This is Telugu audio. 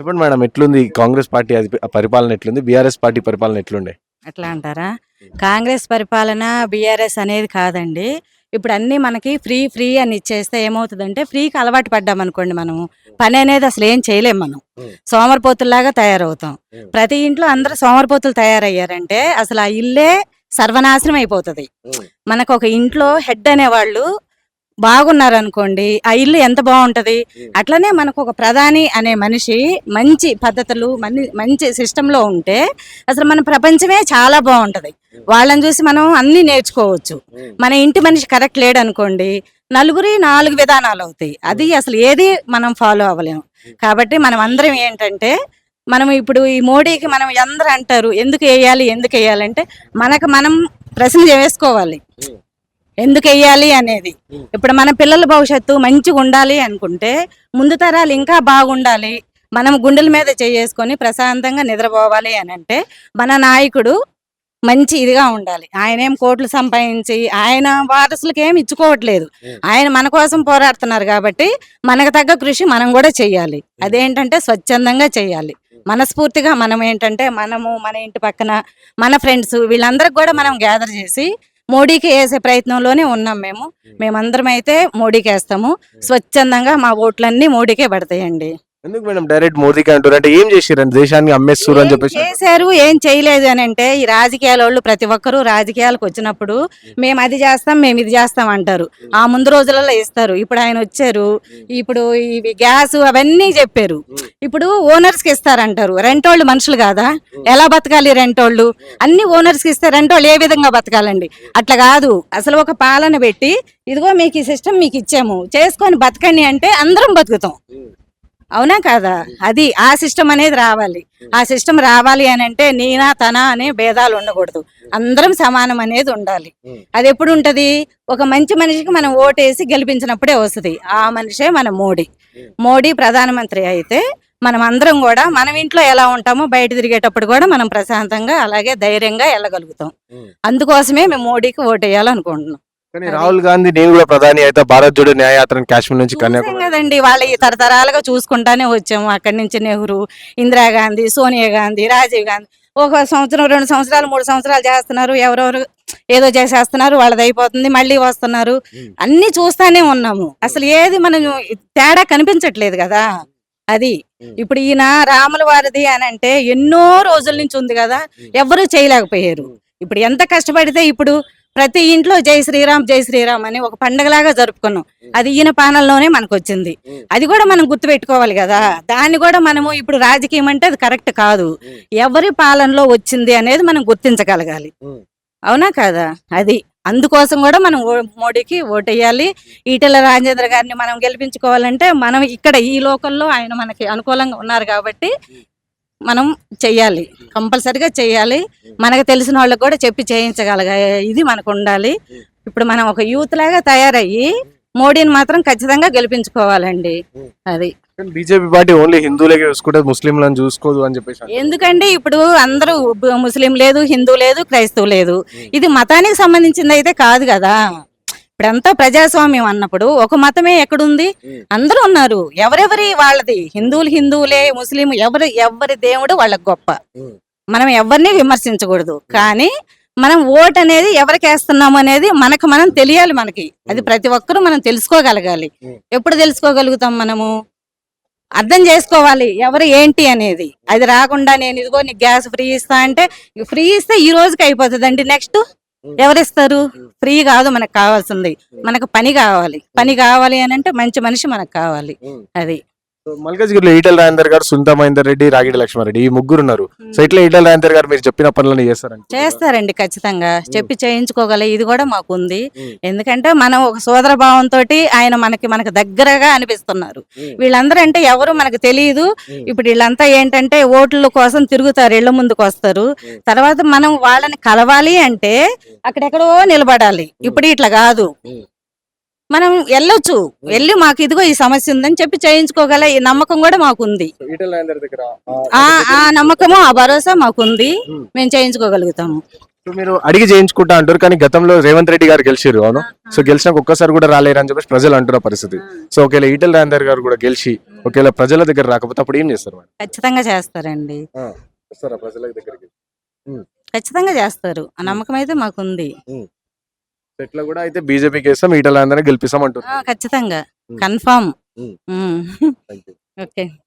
చెప్పండి మేడం ఎట్లుంది కాంగ్రెస్ పార్టీ అధి- పరిపాలన ఎట్లుంది? బీఆర్ఎస్ పార్టీ పరిపాలన ఎట్లుండే? అట్లా అంటారా? కాంగ్రెస్ పరిపాలన బీఆర్ఎస్ అనేది కాదండి. ఇప్పుడు అన్నీ మనకి ఫ్రీ ఫ్రీ అని ఇచ్చేస్తే ఏమవుతుందంటే ఫ్రీకి అలవాటు పడ్డాం అనుకోండి మనము. పని అనేది అసలు ఏం చేయలేం మనం. సోమరిపోతుల్లాగా తయారవుతాం. ప్రతి ఇంట్లో అందరూ సోమరిపోతులు తయారయ్యారంటే అసలు ఆ ఇల్లే సర్వనాశనం అయిపోతుంది. మనకు ఒక ఇంట్లో హెడ్ అనేవాళ్ళు బాగున్నారు అనుకోండి ఆ ఇల్లు ఎంత బాగుంటది. అట్లనే మనకు ఒక ప్రధాని అనే మనిషి మంచి పద్ధతులు మని- మంచి system లో ఉంటే అసలు మన ప్రపంచమే చాలా బాగుంటది. వాళ్ళని చూసి మనం అన్ని నేర్చుకోవచ్చు. మన ఇంటి మనిషి కరెక్ట్ లేడు అనుకోండి నలుగురి నాలుగు విధానాలు అవుతాయి. అది అసలు ఏది మనం ఫాలో అవ్వలేము కాబట్టి మనం అందరం ఏంటంటే మనం ఇప్పుడు ఈ మోడీకి మనం అందరూ అంటారు ఎందుకు వేయాలి ఎందుకు వేయాలంటే మనకు మనం ప్రశ్న వేసుకోవాలి. ఎందుకు వేయాలి అనేది. ఇప్పుడు మన పిల్లల భవిష్యత్తు మంచిగా ఉండాలి అనుకుంటే ముందు తరాలు ఇంకా బాగుండాలి. మనం గుండెల మీద చేసుకొని ప్రశాంతంగా నిద్రపోవాలి అని అంటే మన నాయకుడు మంచి ఇదిగా ఉండాలి. ఆయన ఏం కోట్లు సంపాదించి ఆయన వారసులకు ఏమి ఇచ్చుకోవట్లేదు. ఆయన మన కోసం పోరాడుతున్నారు కాబట్టి మనకు తగ్గ కృషి మనం కూడా చెయ్యాలి అదేంటంటే స్వచ్ఛందంగా చెయ్యాలి మనస్ఫూర్తిగా మనం ఏంటంటే మనము మన ఇంటి పక్కన మన ఫ్రెండ్స్ వీళ్ళందరికి కూడా మనం గ్యాదర్ చేసి మోడీకి వేసే ప్రయత్నంలోనే ఉన్నాం మేము. మేమందరం అయితే మోడీకి వేస్తాము స్వచ్ఛందంగా మా ఓట్లన్నీ మోడీకే పడతాయండి. ఎందుకు మేడం డైరెక్ట్ మోదీకి అంటారు అంటే ఏం చేసిరండి దేశాన్ని అమ్మేస్తారు అని చెప్పేసి? చేశారు ఏం చేయలేదు అని అంటే ఈ రాజకీయాల వాళ్ళు ప్రతి ఒక్కరూ రాజకీయాలకు వచ్చినప్పుడు మేము అది చేస్తాం మేము ఇది చేస్తాం అంటారు. ఆ ముందు రోజులలో ఇస్తారు. ఇప్పుడు ఆయన వచ్చారు. ఇప్పుడు ఇవి గ్యాస్ అవన్నీ చెప్పారు. ఇప్పుడు ఓనర్స్కి ఇస్తారంటారు. రెంటోళ్ళు మనుషులు కాదా? ఎలా బతకాలి రెంటోళ్ళు? అన్ని ఓనర్స్కి ఇస్తే రెంటోళ్ళు ఏ విధంగా బతకాలండి? అట్లా కాదు. అసలు ఒక పాలన పెట్టి ఇదిగో మీకు ఈ సిస్టమ్ మీకు ఇచ్చాము. చేసుకొని బతకండి అంటే అందరం బతుకుతాం. అవునా కాదా? అది ఆ సిస్టమ్ అనేది రావాలి. ఆ సిస్టమ్ రావాలి అని అంటే నీనా తన అనే భేదాలు ఉండకూడదు. అందరం సమానం అనేది ఉండాలి. అది ఎప్పుడు ఉంటది? ఒక మంచి మనిషికి మనం ఓటేసి గెలిపించినప్పుడే వస్తుంది. ఆ మనిషే మన మోడీ. మోడీ ప్రధానమంత్రి అయితే మనం అందరం కూడా మనం ఇంట్లో ఎలా ఉంటామో బయట తిరిగేటప్పుడు కూడా మనం ప్రశాంతంగా అలాగే ధైర్యంగా వెళ్ళగలుగుతాం. అందుకోసమే మేము మోడీకి ఓటేయాలనుకుంటున్నాం. కానీ రాహుల్ గాంధీ నేను కూడా ప్రధాని అయితే భారత్ జోడో న్యాయయాత్ర కాశ్మీర్ నుంచి కన్యాకుమారి కదండి వాళ్ళ ఈ తరతరాలుగా చూసుకుంటానే వచ్చాము. అక్కడి నుంచి నెహ్రూ ఇందిరాగాంధీ సోనియా గాంధీ రాజీవ్ గాంధీ. ఒక సంవత్సరం రెండు సంవత్సరాలు మూడు సంవత్సరాలు చేస్తున్నారు. ఎవరెవరు ఏదో చేసేస్తున్నారు వాళ్ళది అయిపోతుంది మళ్ళీ వస్తున్నారు. అన్ని చూస్తానే ఉన్నాము. అసలు ఏది మనం తేడా కనిపించట్లేదు కదా. అది. ఇప్పుడు ఈయన రాముల వారిది అని అంటే ఎన్నో రోజుల నుంచి ఉంది కదా. ఎవరు చేయలేకపోయారు. ఇప్పుడు ఎంత కష్టపడితే ఇప్పుడు ప్రతి ఇంట్లో జై శ్రీరామ్ జై శ్రీరామ్ అని ఒక పండగలాగా జరుపుకున్నాం. అది ఈయన పాలనలోనే మనకు వచ్చింది అది కూడా మనం గుర్తు పెట్టుకోవాలి కదా. దాన్ని కూడా మనము ఇప్పుడు రాజకీయం అంటే అది కరెక్ట్ కాదు. ఎవరి పాలనలో వచ్చింది అనేది మనం గుర్తించగలగాలి. అవునా కదా? అది. అందుకోసం కూడా మనం మోడీకి ఓటేయాలి. ఈటెల రాజేంద్ర గారిని మనం గెలిపించుకోవాలంటే మనం ఇక్కడ ఈ లోకల్లో ఆయన మనకి అనుకూలంగా ఉన్నారు కాబట్టి మనం చెయ్యాలి. కంపల్సరిగా చెయ్యాలి. మనకు తెలిసిన వాళ్ళకి కూడా చెప్పి చేయించగలగ ఇది మనకు ఉండాలి. ఇప్పుడు మనం ఒక యూత్ లాగా తయారయ్యి మోడీని మాత్రం ఖచ్చితంగా గెలిపించుకోవాలండి. అది. బీజేపీ పార్టీ ఓన్లీ హిందువులకే చూసుకుంటే ముస్లింలను చూసుకోదు అని చెప్పేసి. ఎందుకండి? ఇప్పుడు అందరూ ముస్లిం లేదు హిందూ లేదు క్రైస్తవు లేదు. ఇది మతానికి సంబంధించింది అయితే కాదు కదా. ఇప్పుడంతా ప్రజాస్వామ్యం అన్నప్పుడు ఒక మతమే ఎక్కడుంది? అందరూ ఉన్నారు. ఎవరెవరి వాళ్ళది? హిందువులు హిందువులే ముస్లిం ఎవరి ఎవరి దేవుడు వాళ్ళకి గొప్ప. మనం ఎవరిని విమర్శించకూడదు. కానీ మనం ఓట్ అనేది ఎవరికి వేస్తున్నాము అనేది మనకు మనం తెలియాలి మనకి. అది ప్రతి ఒక్కరూ మనం తెలుసుకోగలగాలి. ఎప్పుడు తెలుసుకోగలుగుతాం మనము? అర్థం చేసుకోవాలి ఎవరు ఏంటి అనేది. అది రాకుండా నేను ఇదిగో నీకు గ్యాస్ ఫ్రీ ఇస్తా అంటే ఫ్రీ ఇస్తే ఈ రోజుకి అయిపోతుందండి. నెక్స్ట్ ఎవరిస్తారు? ఫ్రీ కాదు మనకు కావాల్సింది. మనకు పని కావాలి. పని కావాలి అని అంటే మంచి మనిషి మనకు కావాలి. అది. మల్కాజ్గిరిలో ఈటల రాజేందర్ గారు సునీత మహేందర్ రెడ్డి రాగిడి లక్ష్మారెడ్డి ఈ ముగ్గురు ఉన్నారు. సో ఇట్లా ఈటల రాజేందర్ గారు మీరు చెప్పిన పనులను చేస్తారండి చేస్తారండి ఖచ్చితంగా. చెప్పి చేయించుకోగల ఇది కూడా మాకు ఉంది ఎందుకంటే మనం ఒక సోదర భావంతో ఆయన మనకి మనకు దగ్గరగా అనిపిస్తున్నారు. వీళ్ళందరూ అంటే ఎవరు మనకు తెలియదు. ఇప్పుడు వీళ్ళంతా ఏంటంటే ఓట్ల కోసం తిరుగుతారు ఇళ్ళ ముందుకు వస్తారు. తర్వాత మనం వాళ్ళని కలవాలి అంటే అక్కడెక్కడో నిలబడాలి. ఇప్పుడు ఇట్లా కాదు. మనం వెళ్ళొచ్చు. వెళ్ళి మాకు ఇదిగో ఈ సమస్య ఉందని చెప్పి చేయించుకోగల ఈ నమ్మకం కూడా మాకు ఉంది ఈటల రాజేందర్ దగ్గర ఆ నమ్మకము ఆ భరోసా మాకు ఉంది మేము చేయించుకోగలుగుతాము. మీరు అడిగి చేయించుకుంటా అంటారు కానీ గతంలో రేవంత్ రెడ్డి గారు గెలిచిరు అవును? సో గెలిచినాక ఒక్కసారి కూడా రాలేరు అని చెప్పేసి ప్రజలు అంటున్న పరిస్థితి. సో ఒకవేళ ఈటెల రాజేందర్ గారు కూడా గెలిచి ఒకవేళ ప్రజల దగ్గర రాకపోతే అప్పుడు ఏం చేస్తారు ఖచ్చితంగా చేస్తారండి. వస్తారా ప్రజల దగ్గరికి? ఖచ్చితంగా చేస్తారు. ఆ నమ్మకం అయితే మాకుంది. ఎట్లా కూడా అయితే బీజేపీకి వేస్తాం ఈటల రాజేందర్ గెలిపిస్తాం ఖచ్చితంగా. కన్ఫామ్. ఓకే.